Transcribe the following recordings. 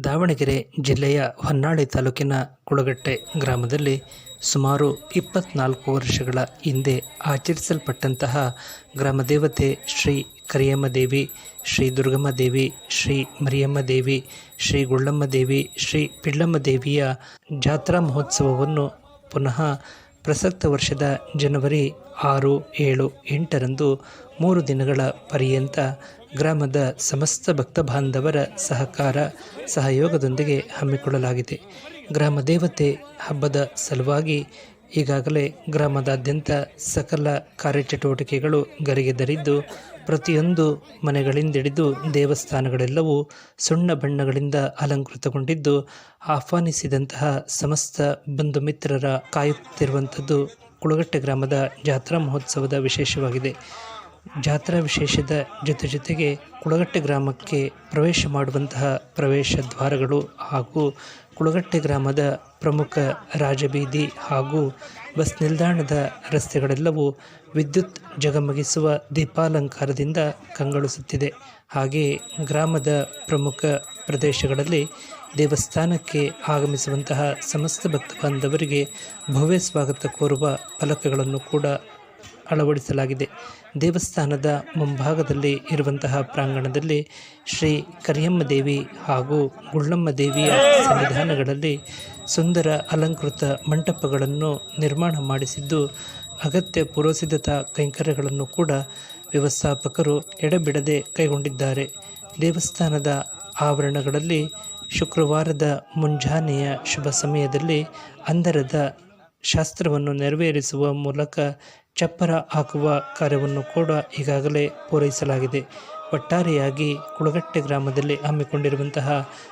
ದಾವಣಗೆರೆ ಜಿಲ್ಲೆಯ ಹೊನ್ನಾಳಿ ತಾಲೂಕಿನ ಕುಳಗಟ್ಟೆ ಗ್ರಾಮದಲ್ಲಿ ಸುಮಾರು ಇಪ್ಪತ್ನಾಲ್ಕು ವರ್ಷಗಳ ಹಿಂದೆ ಆಚರಿಸಲ್ಪಟ್ಟಂತಹ ಗ್ರಾಮದೇವತೆ ಶ್ರೀ ಕರಿಯಮ್ಮ ದೇವಿ, ಶ್ರೀ ದುರ್ಗಮ್ಮ ದೇವಿ, ಶ್ರೀ ಮರಿಯಮ್ಮ ದೇವಿ, ಶ್ರೀ ಗುಳ್ಳಮ್ಮ ದೇವಿ, ಶ್ರೀ ಪಿಳ್ಳಮ್ಮ ದೇವಿಯ ಜಾತ್ರಾ ಮಹೋತ್ಸವವನ್ನು ಪುನಃ ಪ್ರಸಕ್ತ ವರ್ಷದ ಜನವರಿ ಆರು, ಏಳು, ಎಂಟರಂದು ಮೂರು ದಿನಗಳ ಪರ್ಯಂತ ಗ್ರಾಮದ ಸಮಸ್ತ ಭಕ್ತ ಬಾಂಧವರ ಸಹಕಾರ, ಸಹಯೋಗದೊಂದಿಗೆ ಹಮ್ಮಿಕೊಳ್ಳಲಾಗಿದೆ. ಗ್ರಾಮ ದೇವತೆ ಹಬ್ಬದ ಸಲುವಾಗಿ ಈಗಾಗಲೇ ಗ್ರಾಮದಾದ್ಯಂತ ಸಕಲ ಕಾರ್ಯಚಟುವಟಿಕೆಗಳು ಗರಿಗೆದರಿದ್ದು, ಪ್ರತಿಯೊಂದು ಮನೆಗಳಿಂದಿಡಿದು ದೇವಸ್ಥಾನಗಳೆಲ್ಲವೂ ಸುಣ್ಣ ಬಣ್ಣಗಳಿಂದ ಅಲಂಕೃತಗೊಂಡಿದ್ದು, ಆಹ್ವಾನಿಸಿದಂತಹ ಸಮಸ್ತ ಬಂಧು ಮಿತ್ರರ ಕಾಯುತ್ತಿರುವಂಥದ್ದು ಕುಳಗಟ್ಟೆ ಗ್ರಾಮದ ಜಾತ್ರಾ ಮಹೋತ್ಸವದ ವಿಶೇಷವಾಗಿದೆ. ಜಾತ್ರಾ ವಿಶೇಷದ ಜೊತೆ ಜೊತೆಗೆ ಕುಳಗಟ್ಟೆ ಗ್ರಾಮಕ್ಕೆ ಪ್ರವೇಶ ಮಾಡುವಂತಹ ಪ್ರವೇಶ ದ್ವಾರಗಳು ಹಾಗೂ ಕುಳಗಟ್ಟೆ ಗ್ರಾಮದ ಪ್ರಮುಖ ರಾಜಬೀದಿ ಹಾಗೂ ಬಸ್ ನಿಲ್ದಾಣದ ರಸ್ತೆಗಳೆಲ್ಲವೂ ವಿದ್ಯುತ್ ಜಗಮಗಿಸುವ ದೀಪಾಲಂಕಾರದಿಂದ ಕಂಗೊಳಿಸುತ್ತಿದೆ. ಹಾಗೆ ಗ್ರಾಮದ ಪ್ರಮುಖ ಪ್ರದೇಶಗಳಲ್ಲಿ ದೇವಸ್ಥಾನಕ್ಕೆ ಆಗಮಿಸುವಂತಹ ಸಮಸ್ತ ಭಕ್ತ ಬಾಂಧವರಿಗೆ ಭವ್ಯ ಸ್ವಾಗತ ಕೋರುವ ಫಲಕಗಳನ್ನು ಕೂಡ ಅಳವಡಿಸಲಾಗಿದೆ. ದೇವಸ್ಥಾನದ ಮುಂಭಾಗದಲ್ಲಿ ಇರುವಂತಹ ಪ್ರಾಂಗಣದಲ್ಲಿ ಶ್ರೀ ಕರಿಯಮ್ಮ ದೇವಿ ಹಾಗೂ ಗುಳ್ಳಮ್ಮ ದೇವಿಯ ಸನ್ನಿಧಾನಗಳಲ್ಲಿ ಸುಂದರ ಅಲಂಕೃತ ಮಂಟಪಗಳನ್ನು ನಿರ್ಮಾಣ ಮಾಡಿಸಿದ್ದು, ಅಗತ್ಯ ಪೂರ್ವಸಿದ್ಧತಾ ಕೈಂಕರ್ಯಗಳನ್ನು ಕೂಡ ವ್ಯವಸ್ಥಾಪಕರು ಎಡೆಬಿಡದೆ ಕೈಗೊಂಡಿದ್ದಾರೆ. ದೇವಸ್ಥಾನದ ಆವರಣಗಳಲ್ಲಿ ಶುಕ್ರವಾರದ ಮುಂಜಾನೆಯ ಶುಭ ಸಮಯದಲ್ಲಿ ಅಂದರದ ಶಾಸ್ತ್ರವನ್ನು ನೆರವೇರಿಸುವ ಮೂಲಕ ಚಪ್ಪರ ಹಾಕುವ ಕಾರ್ಯವನ್ನು ಕೂಡ ಈಗಾಗಲೇ ಪೂರೈಸಲಾಗಿದೆ. ಒಟ್ಟಾರೆಯಾಗಿ ಕುಳಗಟ್ಟೆ ಗ್ರಾಮದಲ್ಲಿ ಹಮ್ಮಿಕೊಂಡಿರುವಂತಹ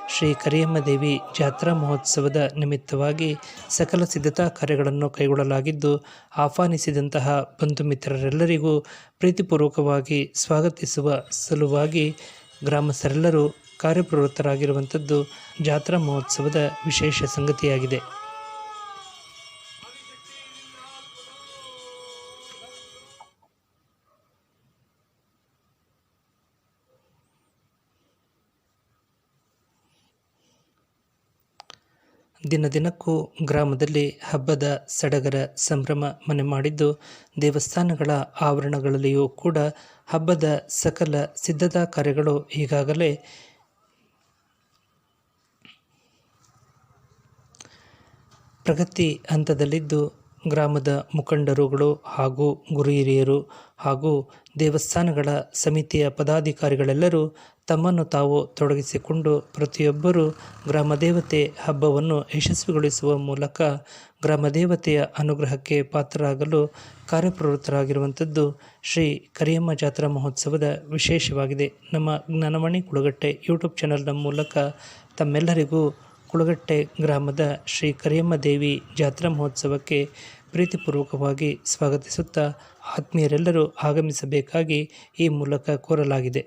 ಶ್ರೀ ಕರಿಯಮ್ಮ ದೇವಿ ಜಾತ್ರಾ ಮಹೋತ್ಸವದ ನಿಮಿತ್ತವಾಗಿ ಸಕಲ ಸಿದ್ಧತಾ ಕಾರ್ಯಗಳನ್ನು ಕೈಗೊಳ್ಳಲಾಗಿದ್ದು, ಆಹ್ವಾನಿಸಿದಂತಹ ಬಂಧು ಮಿತ್ರರೆಲ್ಲರಿಗೂ ಪ್ರೀತಿಪೂರ್ವಕವಾಗಿ ಸ್ವಾಗತಿಸುವ ಸಲುವಾಗಿ ಗ್ರಾಮಸ್ಥರೆಲ್ಲರೂ ಕಾರ್ಯಪ್ರವೃತ್ತರಾಗಿರುವಂಥದ್ದು ಜಾತ್ರಾ ಮಹೋತ್ಸವದ ವಿಶೇಷ ಸಂಗತಿಯಾಗಿದೆ. ದಿನ ದಿನಕ್ಕೂ ಗ್ರಾಮದಲ್ಲಿ ಹಬ್ಬದ ಸಡಗರ ಸಂಭ್ರಮ ಮನೆ ಮಾಡಿದ್ದು, ದೇವಸ್ಥಾನಗಳ ಆವರಣಗಳಲ್ಲಿಯೂ ಕೂಡ ಹಬ್ಬದ ಸಕಲ ಸಿದ್ಧತಾ ಕಾರ್ಯಗಳು ಈಗಾಗಲೇ ಪ್ರಗತಿ ಹಂತದಲ್ಲಿದ್ದು ಗ್ರಾಮದ ಮುಖಂಡರುಗಳು ಹಾಗೂ ಗುರುಹಿರಿಯರು ಹಾಗೂ ದೇವಸ್ಥಾನಗಳ ಸಮಿತಿಯ ಪದಾಧಿಕಾರಿಗಳೆಲ್ಲರೂ ತಮ್ಮನ್ನು ತಾವು ತೊಡಗಿಸಿಕೊಂಡು ಪ್ರತಿಯೊಬ್ಬರೂ ಗ್ರಾಮದೇವತೆ ಹಬ್ಬವನ್ನು ಯಶಸ್ವಿಗೊಳಿಸುವ ಮೂಲಕ ಗ್ರಾಮದೇವತೆಯ ಅನುಗ್ರಹಕ್ಕೆ ಪಾತ್ರರಾಗಲು ಕಾರ್ಯಪ್ರವೃತ್ತರಾಗಿರುವಂಥದ್ದು ಶ್ರೀ ಕರಿಯಮ್ಮ ಜಾತ್ರಾ ಮಹೋತ್ಸವದ ವಿಶೇಷವಾಗಿದೆ. ನಮ್ಮ ಜ್ಞಾನವಾಣಿ ಕುಳಗಟ್ಟೆ ಯೂಟ್ಯೂಬ್ ಚಾನಲ್ನ ಮೂಲಕ ತಮ್ಮೆಲ್ಲರಿಗೂ ಕುಳಗಟ್ಟೆ ಗ್ರಾಮದ ಶ್ರೀ ಕರಿಯಮ್ಮ ದೇವಿ ಜಾತ್ರಾ ಮಹೋತ್ಸವಕ್ಕೆ ಪ್ರೀತಿಪೂರ್ವಕವಾಗಿ ಸ್ವಾಗತಿಸುತ್ತಾ ಆತ್ಮೀಯರೆಲ್ಲರೂ ಆಗಮಿಸಬೇಕಾಗಿ ಈ ಮೂಲಕ ಕೋರಲಾಗಿದೆ.